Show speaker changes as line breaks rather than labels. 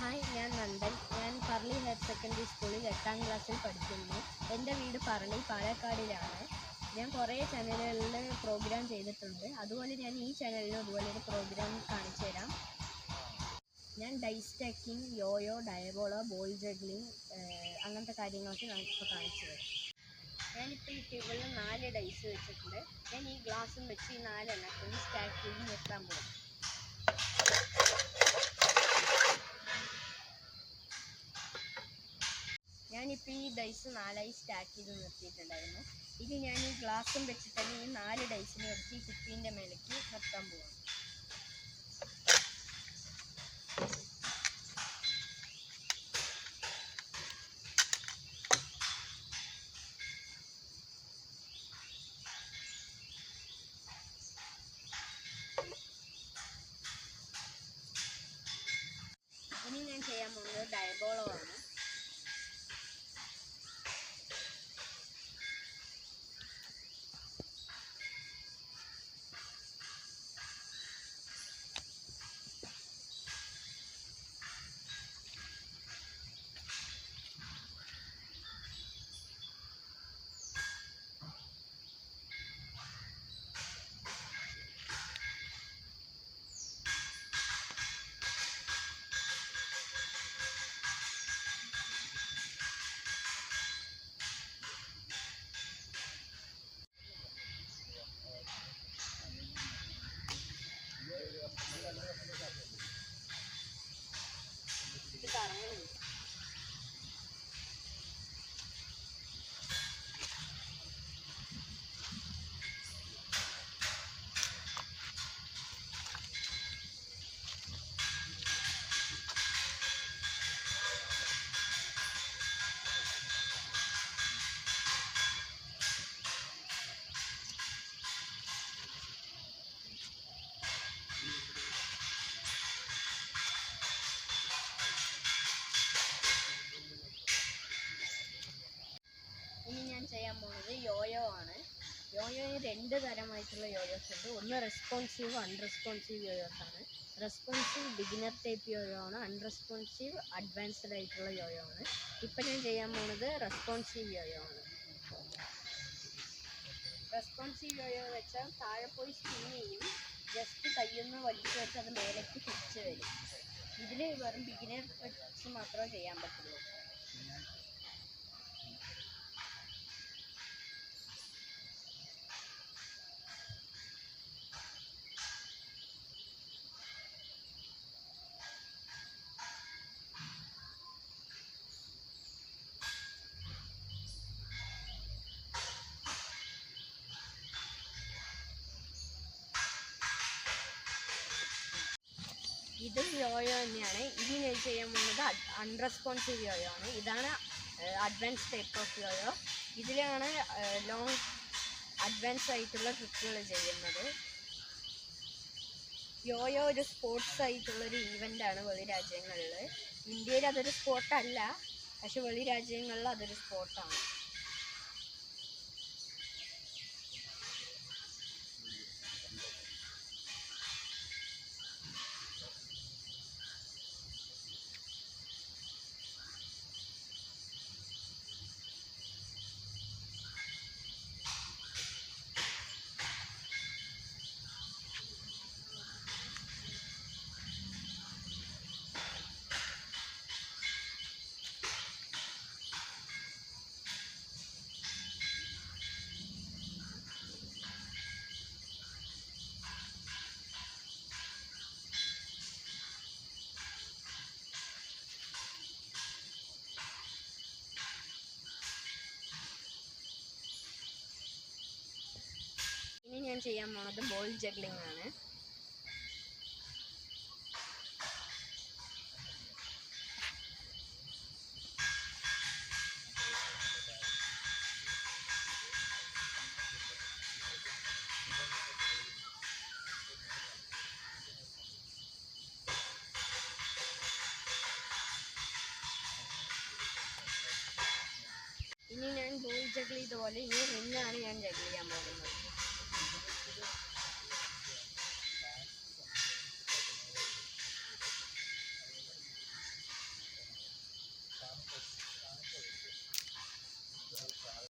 Hi ഞാൻ നന്ദൻ. ഞാൻ Parali higher secondary സ്കൂളിൽ എട്ടാം ക്ലാസ്സിൽ പഠിക്കുന്നു. എന്റെ വീട് പറളി പാലക്കാടിലാണ്. ഞാൻ കുറേ ചാനലുകളിൽ പ്രോഗ്രാം ചെയ്തിട്ടുണ്ട്. അതുപോലെ ഞാൻ ഈ ചാനലിലും അതുപോലെ ഒരു പ്രോഗ്രാം കാണിച്ചു തരാം. ഞാൻ dice stacking yoyo diabolo ball juggling അങ്ങനത്തെ കാര്യങ്ങളൊക്കെ ഞാൻ ഇപ്പോൾ കാണിച്ചു തരാം. ഞാനിപ്പോൾ ഈ ടേബിളിൽ നാല് ഡൈസ് വെച്ചിട്ടുണ്ട്. ഞാൻ ഈ ഗ്ലാസ്സും വെച്ച് ഈ നാലെണ്ണത്തിൽ സ്റ്റാക്ക് ചെയ്ത് നിർത്താൻ പോകും ഞാനിപ്പോൾ ഈ ഡൈസ് നാലായി സ്റ്റാക്ക് ചെയ്ത് നിർത്തിയിട്ടുണ്ടായിരുന്നു. ഇനി ഞാൻ ഈ ഗ്ലാസും വെച്ചിട്ട് ഈ നാല് ഡൈസിനെ എടുത്ത് ഈ കുപ്പീന്റെ മേലേക്ക് നിർത്താൻ പോവാം യോയോയിൽ രണ്ട് തരമായിട്ടുള്ള യോയോസ് ഉണ്ട്. ഒന്ന് റെസ്പോൺസീവ് അൺറെസ്പോൺസീവ് യോയോസ് ആണ്. റെസ്പോൺസീവ് ബിഗിനർ ടൈപ്പ് യോയോ ആണ്. അൺറെസ്പോൺസീവ് അഡ്വാൻസ്ഡ് ആയിട്ടുള്ള യോയോ ആണ്. ഇപ്പം ഞാൻ ചെയ്യാൻ പോണത് റെസ്പോൺസീവ് യോയോ ആണ്. റെസ്പോൺസീവ് യോയോ വെച്ചാൽ താഴെ പോയി സ്പിൻ ചെയ്യും. ജസ്റ്റ് കയ്യൊന്ന് വലിച്ചു വെച്ച് അത് മേലേക്ക് തിരിച്ച് വരും. ഇതിൽ വെറും ബിഗിനർ വെച്ച് മാത്രമേ ചെയ്യാൻ പറ്റുള്ളൂ. ഇത് യോയോ തന്നെയാണ്. ഇനി ഞാൻ ചെയ്യാൻ പോകുന്നത് അൺറെസ്പോൺസീവ് യോയോ ആണ്. ഇതാണ് അഡ്വാൻസ് ടൈപ്പ് ഓഫ് യോയോ. ഇതിലാണ് ലോങ് അഡ്വാൻസ് ആയിട്ടുള്ള ട്രിക്കുകൾ ചെയ്യുന്നത്. യോയോ ഒരു സ്പോർട്സ് ആയിട്ടുള്ളൊരു ഈവന്റാണ് വെളി രാജ്യങ്ങളിൽ. ഇന്ത്യയിൽ അതൊരു സ്പോർട്ടല്ല പക്ഷെ വെളി രാജ്യങ്ങളിൽ അതൊരു സ്പോർട്ടാണ് ചെയ്യാൻ പോണത് ബോൾ ജഗ്ലിംഗ് ആണ്. ഇനി ഞാൻ ബോൾ ജഗ്ലി ഇതുപോലെ ഇനി റിങ്ങാണ് ഞാൻ ജഗ്ലി ചെയ്യാൻ പോകുന്നത്.